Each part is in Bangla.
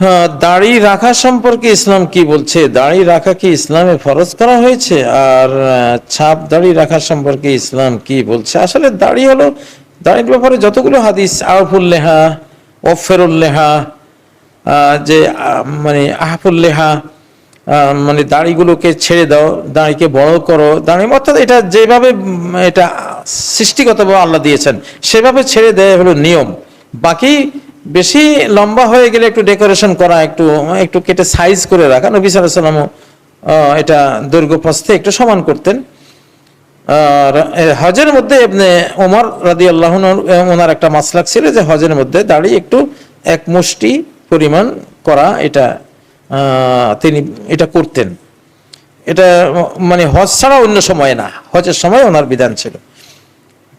হ্যাঁ দাড়ি রাখা সম্পর্কে ইসলাম কি বলছে? দাড়ি রাখা কি ইসলামে ফরজ করা হয়েছে? আর ছাপ দাড়ি রাখা সম্পর্কে ইসলাম কি বলছে? আসলে দাড়ি হলো দাড়ির ব্যাপারে যতগুলো হাদিস আহফুল্লেহা ওফেরুল্লেহা আহ, যে মানে আহফুল্লেহা আহ, মানে দাড়িগুলোকে ছেড়ে দাও দাড়িকে বড় করো দাড়ি অর্থাৎ এটা যেভাবে এটা সৃষ্টিগতভাবে আল্লাহ দিয়েছেন সেভাবে ছেড়ে দেয় হলো নিয়ম। বাকি বেশি লম্বা হয়ে গেলে একটু ডেকোরেশন করা, একটু একটু কেটে সাইজ করে রাখা। নবী সাল্লামও এটা দৈর্ঘ্য প্রস্থে একটু সমান করতেন। হজের মধ্যে এমনি ওমর রাদি আল্লাহ ওনার একটা মাসলাক ছিল যে হজের মধ্যে দাড়ি একটু এক মুষ্টি পরিমাণ করা এটা তিনি এটা করতেন। এটা মানে হজ ছাড়া অন্য সময় না। হজের সময় ওনার বিধান ছিল।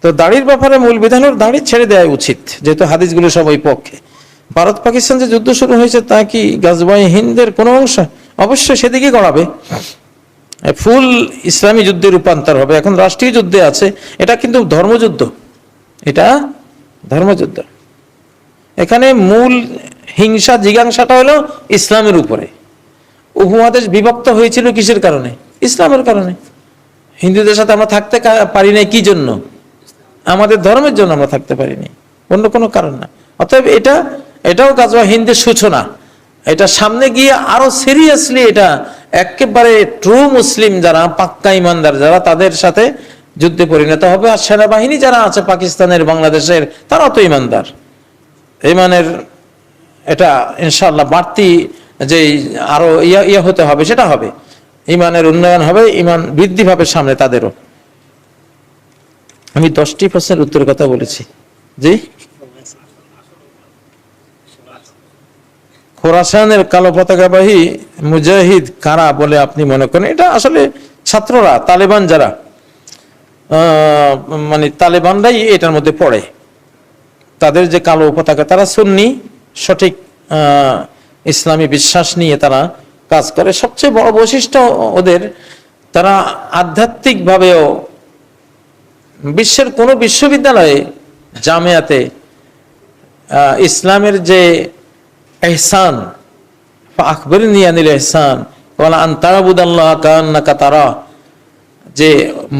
তো দাড়ির ব্যাপারে মূল বিধান হলো দাড়ি ছেড়ে দেওয়া উচিত, যেহেতু হাদিসগুলো সব ওই পক্ষে। ভারত পাকিস্তান যে যুদ্ধ শুরু হয়েছে, তা কি গাজবাই হিন্দের কোনো অংশ? অবশ্যই সেদিকে গড়াবে। ফুল ইসলামী যুদ্ধে রূপান্তর হবে। এখন রাষ্ট্রীয় যুদ্ধে আছে, এটা কিন্তু ধর্মযুদ্ধ। এটা ধর্মযুদ্ধ। এখানে মূল হিংসা, জিজ্ঞাসাটা হলো ইসলামের উপরে। উপমহাদেশ বিভক্ত হয়েছিল কিসের কারণে? ইসলামের কারণে। হিন্দুদের সাথে আমরা থাকতে পারি না কি জন্য? আমাদের ধর্মের জন্য আমরা থাকতে পারিনি। অন্য কোনো কারণ না। অতএব এটা, এটাও গাজওয়া হিন্দের সূচনা। এটা সামনে গিয়ে আরও সিরিয়াসলি এটা একেবারে ট্রু মুসলিম যারা, পাক্কা ইমানদার যারা, তাদের সাথে যুদ্ধে পরিণত হবে। আর সেনাবাহিনী যারা আছে পাকিস্তানের, বাংলাদেশের তারা তো ইমানদার। ইমানের এটা ইনশাল্লাহ বাড়তি যে আরও ইয়া ইয়া হতে হবে, সেটা হবে। ইমানের উন্নয়ন হবে, ইমান বৃদ্ধি পাবে সামনে তাদেরও। আমি দশটি প্রশ্নের উত্তর কথা বলেছি। জি? খোরাসানের কালো পতাকাবাহী মুজাহিদ কারা বলে আপনি মনে করেন? এটা আসলে ছাত্ররা, তালেবান যারা। মানে তালেবানরাই এটার মধ্যে পড়ে। তাদের যে কালো পতাকা, তারা সুন্নি, সঠিক ইসলামী বিশ্বাস নিয়ে তারা কাজ করে। সবচেয়ে বড় বৈশিষ্ট্য ওদের, তারা আধ্যাত্মিকভাবেও বিশ্বের কোনো বিশ্ববিদ্যালয়ে জামিয়াতে ইসলামের যে এহসান আকবর নিয়ানিল এহসান, ওয়ালা আন্তারাবুদ আল্লাহ কান্নাকা তারা, যে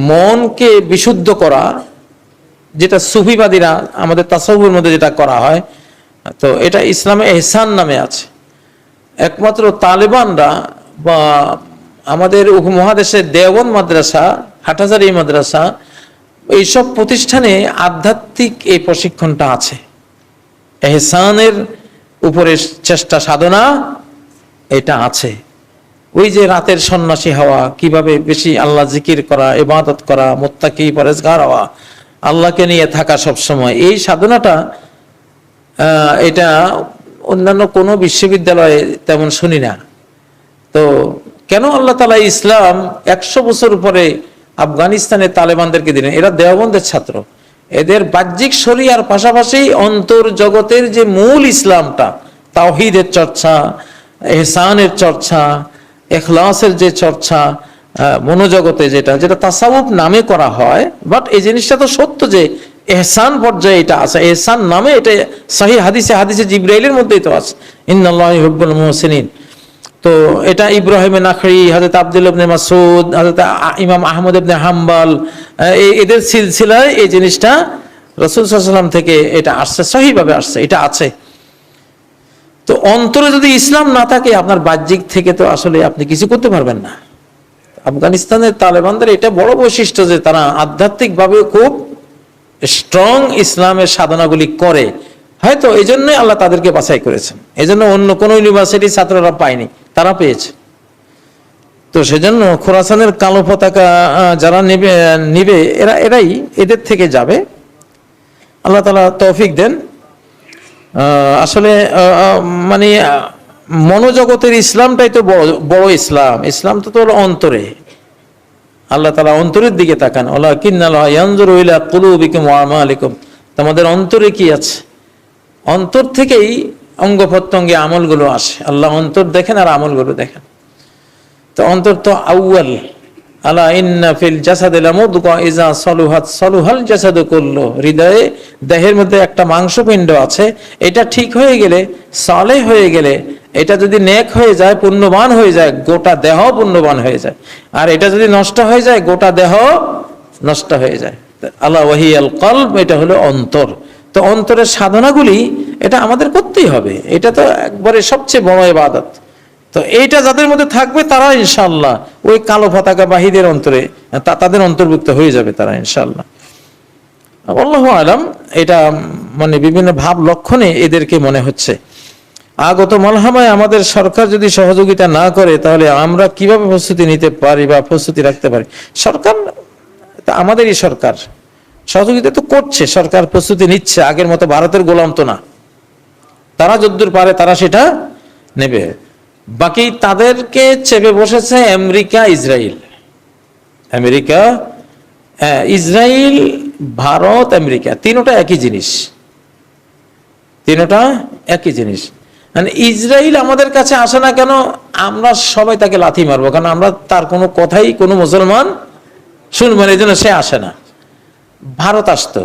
মনকে বিশুদ্ধ করা, যেটা সুফিবাদীরা আমাদের তাসাউফের মধ্যে যেটা করা হয়, তো এটা ইসলামে এহসান নামে আছে। একমাত্র তালেবানরা বা আমাদের উপমহাদেশের দেওবন মাদ্রাসা হাটাজারি মাদ্রাসা এইসব প্রতিষ্ঠানে আধ্যাত্মিক এই প্রশিক্ষণটা আছে। এহসানের উপরে চেষ্টা সাধনা এটা আছে। ওই যে রাতের সন্ন্যাসী হওয়া, কীভাবে বেশি আল্লাহ জিকির করা, ইবাদত করা, মোত্তাকি, পরেজগার হওয়া, আল্লাহকে নিয়ে থাকা সব সময় এই সাধনাটা এটা অন্যান্য কোনো বিশ্ববিদ্যালয়ে তেমন শুনি না। তো কেন আল্লাহ তালা ইসলাম একশো বছর পরে আফগানিস্তানের তালেবানদেরকে দিলেন। এরা দেওবন্দের ছাত্র। এদের বাহ্যিক শরিয়ার পাশাপাশি অন্তর জগতের যে মূল ইসলামটা, তাওহিদের চর্চা, এহসানের চর্চা, এখলাসের যে চর্চা মনোজগতে যেটা যেটা তাসাউফ নামে করা হয় বাট এই জিনিসটা তো সত্য যে এহসান পর্যায়ে এটা আছে। এহসান নামে এটা সাহি হাদিসে হাদিসে জিব্রাইলের মধ্যেই তো আছে। ইন্নাল্লাহ হুব্বুল মুহসিনিন। তো এটা ইব্রাহিম নাখরি হজরত আব্দুল ইবনে মাসুদ হজরত ইমাম আহমদ ইবনে হাম্বাল এদের সিলসিলায় এই জিনিসটা রসুল সাল্লাম থেকে এটা আসছে, সহিভাবে আসছে, এটা আছে। তো অন্তরে যদি ইসলাম না থাকে, আপনার বাহ্যিক থেকে তো আসলে আপনি কিছু করতে পারবেন না। আফগানিস্তানের তালেবানদের এটা বড় বৈশিষ্ট্য যে তারা আধ্যাত্মিকভাবে খুব স্ট্রং ইসলামের সাধনাগুলি করে। হয়তো এই জন্যই আল্লাহ তাদেরকে বাছাই করেছেন। এই জন্য অন্য কোনো ইউনিভার্সিটির ছাত্ররা পায়নি। তারা পেয়েছে। তো সেজন্য খোরাসানের কালো পতাকা যারা নেবে, নিবে, এরা, এরাই এদের থেকে যাবে। আল্লাহ তালা তৌফিক দেন। আসলে মানে মনোজগতের ইসলামটাই তো বড় বড় ইসলাম। ইসলাম তো তো হলো অন্তরে। আল্লাহ তালা অন্তরের দিকে তাকান। আল্লাহ কিন্নাল্লাহ কুলুবিকুম আমালিকুম। তোমাদের অন্তরে কি আছে? অন্তর থেকেই অঙ্গ প্রত্যঙ্গে আমলগুলো আসে। আল্লাহ অন্তর দেখেন আর আমলগুলো দেখেন। তো অন্তর তো আউয়াল। আলা ইন্না ফিল জাসাদিল মুদগা ইজা সলুহাত সলুহাল জাসাদু কুল্লু। হৃদয়ে, দেহের মধ্যে একটা মাংসপিণ্ড আছে। এটা ঠিক হয়ে গেলে সালে হয়ে গেলে, এটা যদি নেক হয়ে যায়, পুণ্যবান হয়ে যায়, গোটা দেহ পুণ্যবান হয়ে যায়। আর এটা যদি নষ্ট হয়ে যায়, গোটা দেহ নষ্ট হয়ে যায়। আল্লাহ ওয়াহি আল কলব, এটা হলো অন্তর। তো অন্তরের সাধনাগুলি এটা আমাদের করতেই হবে। এটা তো একবারে সবচেয়ে বড় এবাদত তো এইটা যাদের মধ্যে থাকবে তারা ইনশাল্লাহ ওই কালো পতাকা বাহিদের অন্তরে তাদের অন্তর্ভুক্ত হয়ে যাবে তারা ইনশাল্লাহ আল্লাহ আলাম, এটা মানে বিভিন্ন ভাব লক্ষণে এদেরকে মনে হচ্ছে। আগত মলহামায় আমাদের সরকার যদি সহযোগিতা না করে, তাহলে আমরা কীভাবে প্রস্তুতি নিতে পারি বা প্রস্তুতি রাখতে পারি? সরকার, তা আমাদেরই সরকার। সহযোগিতা তো করছে, সরকার প্রস্তুতি নিচ্ছে। আগের মতো ভারতের গোলাম তো না। তারা যদ্দূর পারে তারা সেটা নেবে। বাকি তাদেরকে চেপে বসেছে আমেরিকা ইসরায়েল আমেরিকা হ্যাঁ, ইসরায়েল ভারত আমেরিকা তিনোটা একই জিনিস। তিনোটা একই জিনিস। মানে ইসরায়েল আমাদের কাছে আসে না কেন আমরা সবাই তাকে লাথি মারবো কারণ আমরা তার কোনো কথাই কোনো মুসলমান শুনব না এই জন্য সে আসে না। ভারত আসতো।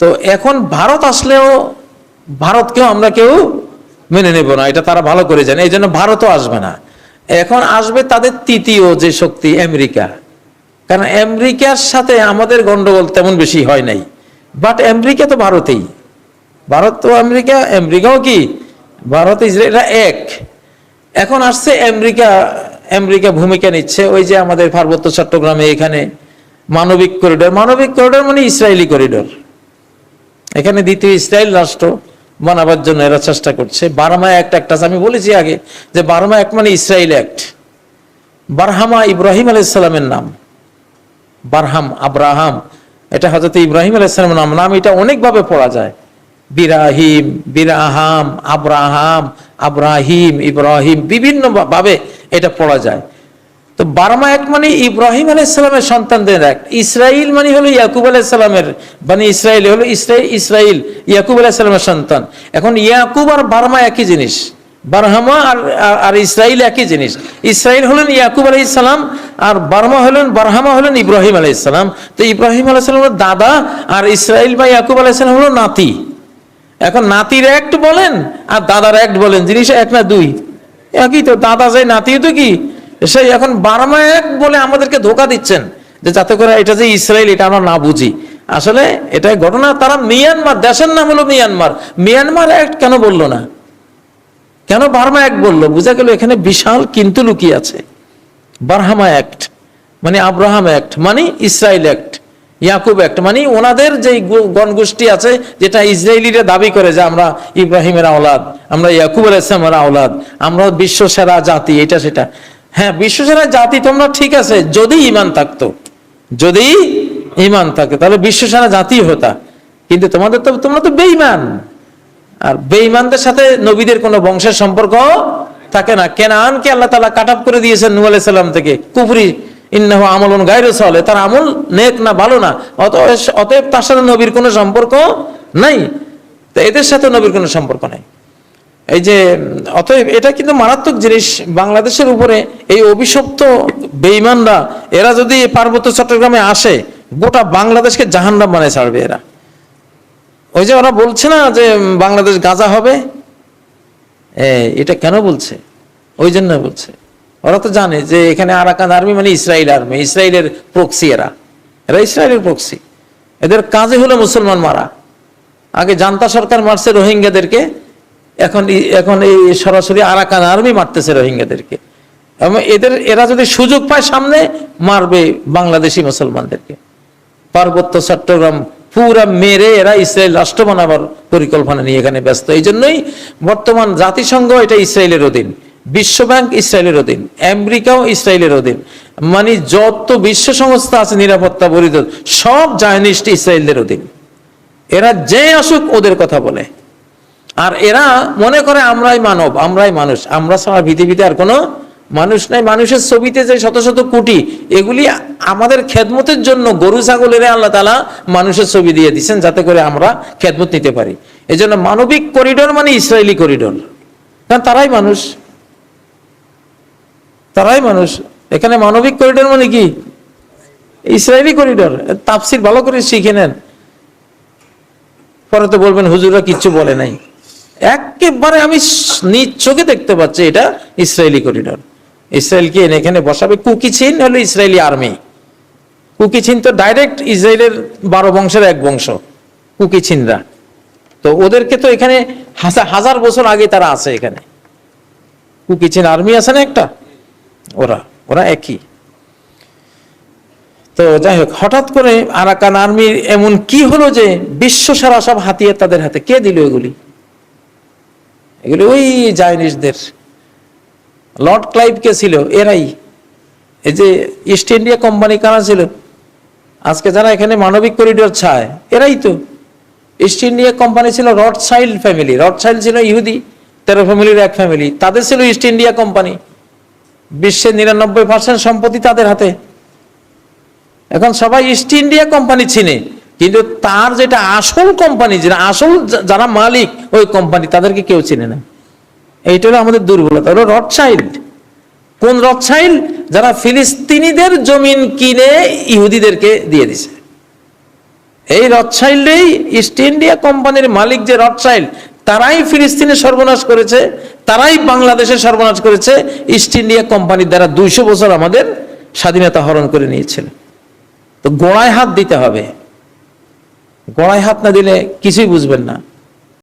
তো এখন ভারত আসলেও ভারতকেও আমরা কেউ মেনে নেব না, এটা তারা ভালো করে জানে এই জন্য ভারতও আসবে না। এখন আসবে তাদের তৃতীয় যে শক্তি, আমেরিকা। কারণ আমেরিকার সাথে আমাদের গন্ডগোল তেমন বেশি হয় নাই। বাট আমেরিকা তো ভারতেই। ভারত তো আমেরিকা, আমেরিকাও কি? ভারত, ইসরায়েল এক। এখন আসছে আমেরিকা আমেরিকা ভূমিকা নিচ্ছে, ওই যে আমাদের পার্বত্য চট্টগ্রামে এখানে মানবিক করিডোর। মানবিক করিডোর মানে ইসরায়েলি করিডোর। এখানে দ্বিতীয় ইসরায়েল রাষ্ট্র। বানাবার জন্য এরা চেষ্টা করছে। বার্মা অ্যাক্ট একটা আমি বলেছি আগে যে বার্মা অ্যাক্ট মানে ইসরায়েল অ্যাক্ট বারহামা ইব্রাহিম আলাইসালামের নাম। বারহাম, আব্রাহাম, এটা হজরত ইব্রাহিম আলাইসালামের নাম। নাম এটা অনেকভাবে পড়া যায়। বিরাহিম, বিরাহাম, আব্রাহাম, আব্রাহিম, ইব্রাহিম বিভিন্ন ভাবে এটা পড়া যায়। তো বার্মা এক মানে ইব্রাহিম আলাইসালামের সন্তানদের এক। ইসরাইল মানে হলো ইয়াকুব আলাইসালামের মানে ইসরায়েল হলো ইসরাইল ইসরাইল, ইয়াকুব আলাইসালামের সন্তান। এখন ইয়াকুব আর বার্মা একই জিনিস। বারহামা আর, আর- ইসরাইল একই জিনিস। ইসরাইল হলেন ইয়াকুব আলাই সালাম আর বার্মা হলেন, বারহামা হলেন ইব্রাহিম আলাই সালাম। তো ইব্রাহিম আলাই সালামের দাদা আর ইসরাইল বা ইয়াকুব আলাই সালাম হলো নাতি। এখন নাতির অ্যাক্ট বলেন আর দাদার অ্যাক্ট বলেন। জিনিস এক না দুই। একই তো, দাদা যায় নাতি তো কি? সেই এখন বার্মা এক বলে আমাদেরকে ধোকা দিচ্ছেন যে যাতে করে এটা যে ইসরায়েল, এটা আমরা না বুঝি। আসলে এটাই ঘটনা। তারা মিয়ানমার, দেশের নাম হলো মিয়ানমার। মিয়ানমার অ্যাক্ট কেন বলল না? কেন বার্মা এক বলল? বোঝা গেল এখানে বিশাল কিন্তু লুকিয়ে আছে। বারহামা অ্যাক্ট মানে আব্রাহাম অ্যাক্ট মানে ইসরায়েল অ্যাক্ট ইয়াকুব অ্যাক্ট মানে ওনাদের যে গণগোষ্ঠী আছে, যেটা ইসরায়েলিরা দাবি করে যে আমরা ইব্রাহিমের আওলাদ, আমরা ইয়াকুব আল ইসলামের আওলাদ, আমরা বিশ্ব সেরা জাতি, এটা সেটা। হ্যাঁ বিশ্ব সেরা জাতি তোমরা ঠিক আছে, যদি ইমান থাকতো। যদি ইমান থাকে, তাহলে বিশ্ব সেরা জাতি হতা। কিন্তু তোমাদের তো, তোমরা তো বেঈমান। আর বেঈমানদের সাথে নবীদের কোনো বংশের সম্পর্ক থাকে না। কেন কেনানকে আল্লাহ তালা কাট করে দিয়েছেন নূ আলাইহিস সালাম থেকে। কুফরি, ইন্নাহু আমলুন গায়রু সালে তার আমল নেক না ভালো না। অত অতএব তার সাথে নবীর কোনো সম্পর্ক নাই। তো এদের সাথে নবীর কোনো সম্পর্ক নাই। এই যে, অতএব এটা কিন্তু মারাত্মক জিনিস। বাংলাদেশের উপরে এই অভিশপ্ত বেঈমানরা, এরা যদি পার্বত্য চট্টগ্রামে আসে, গোটা বাংলাদেশকে জাহান্নাম বানায় ছাড়বে এরা। ওই যে ওরা বলছে না যে বাংলাদেশ গাজা হবে? এটা কেন বলছে? ওই জন্য বলছে। ওরা তো জানে যে, এখানে আরাকান আর্মি মানে ইসরায়েল আর্মি ইসরায়েলের প্রক্সি এরা। এরা ইসরায়েলের প্রক্সি এদের কাজে হলো মুসলমান মারা। আগে জান্তা সরকার মারছে রোহিঙ্গাদেরকে এখন এখন এই সরাসরি আরাকান আর্মি মারতেছে রোহিঙ্গাদেরকে। এবং এদের এরা যদি সুযোগ পায় সামনে, মারবে বাংলাদেশি মুসলমানদেরকে। পার্বত্য চট্টগ্রাম পুরা মেরে এরা ইসরায়েল রাষ্ট্র বানাবার পরিকল্পনা নিয়ে এখানে ব্যস্ত। এই জন্যই বর্তমান জাতিসংঘ এটা ইসরায়েলের অধীন বিশ্ব ব্যাংক ইসরায়েলের অধীন, আমেরিকাও ইসরায়েলের অধীন। মানে যত বিশ্ব সংস্থা আছে, নিরাপত্তা পরিষদ সব জায়নিস্ট ইসরায়েলদের অধীন। এরা যে আসুক, ওদের কথা বলে। আর এরা মনে করে আমরাই মানব, আমরাই মানুষ। আমরা ছাড়া পৃথিবীতে আর কোনো মানুষ নাই। মানুষের ছবিতে যে শত শত কোটি, এগুলি আমাদের খেদমতের জন্য গরু ছাগলের আল্লাহ তালা মানুষের ছবি দিয়ে দিচ্ছেন যাতে করে আমরা খেদমত নিতে পারি। এই জন্য মানবিক করিডোর মানে ইসরায়েলি করিডোর। কারণ তারাই মানুষ। তারাই মানুষ। এখানে মানবিক করিডোর মানে কি? Israeli corridor. তাপসির ভালো করে শিখে নেন। পরে তো বলবেন, হুজুররা কিচ্ছু বলে নাই। একেবারে আমি নিজ চোখে দেখতে পাচ্ছি এটা ইসরায়েলি করিডোর। ইসরায়েলকে এনে এখানে বসাবে? কুকি চিন হলো ইসরায়েলি আর্মি। কুকি চিন তো ডাইরেক্ট ইসরায়েলের বারো বংশের এক বংশ, কুকি চিনরা তো ওদেরকে তো এখানে হাজার বছর আগে তারা আছে এখানে। কুকি চিন আর্মি আছে না একটা? ওরা ওরা একই। তো যাই হোক, হঠাৎ করে আরাকান আর্মির এমন কি হলো যে বিশ্ব সারা সব হাতিয়ার তাদের হাতে। কে দিল এগুলি? এগুলি ওই জায়নিসদের লর্ড ক্লাইভ কে ছিল? এরাই। এই যে ইস্ট ইন্ডিয়া কোম্পানি কারা ছিল? আজকে যারা এখানে মানবিক করিডোর ছায়, এরাই তো। ইস্ট ইন্ডিয়া কোম্পানি ছিল Rothschild family. Rothschild ছিল ইহুদি, তেরো ফ্যামিলির এক ফ্যামিলি। তাদের ছিল ইস্ট ইন্ডিয়া কোম্পানি। বিশ্বের নিরানব্বই পার্সেন্ট সম্পত্তি তাদের হাতে। এখন সবাই ইস্ট ইন্ডিয়া কোম্পানি চিনে। কিন্তু তার যেটা আসল কোম্পানি যেটা আসল যারা মালিক, ওই কোম্পানি তাদেরকে কেউ চিনে না। এইটা হলো আমাদের দুর্বলতা হলো রথচাইল্ড কোন রথচাইল্ড যারা ফিলিস্তিনিদের জমিন কিনে ইহুদিদেরকে দিয়ে দিছে। এই রথচাইল্ডেই ইস্ট ইন্ডিয়া কোম্পানির মালিক যে রথচাইল্ড তারাই ফিলিস্তিনের সর্বনাশ করেছে, তারাই বাংলাদেশে সর্বনাশ করেছে, ইস্ট ইন্ডিয়া কোম্পানির দ্বারা দুইশো বছর আমাদের স্বাধীনতা হরণ করে নিয়েছিল। তো গোড়ায় হাত দিতে হবে। গোড়ায় হাত না দিলে কিছুই বুঝবেন না।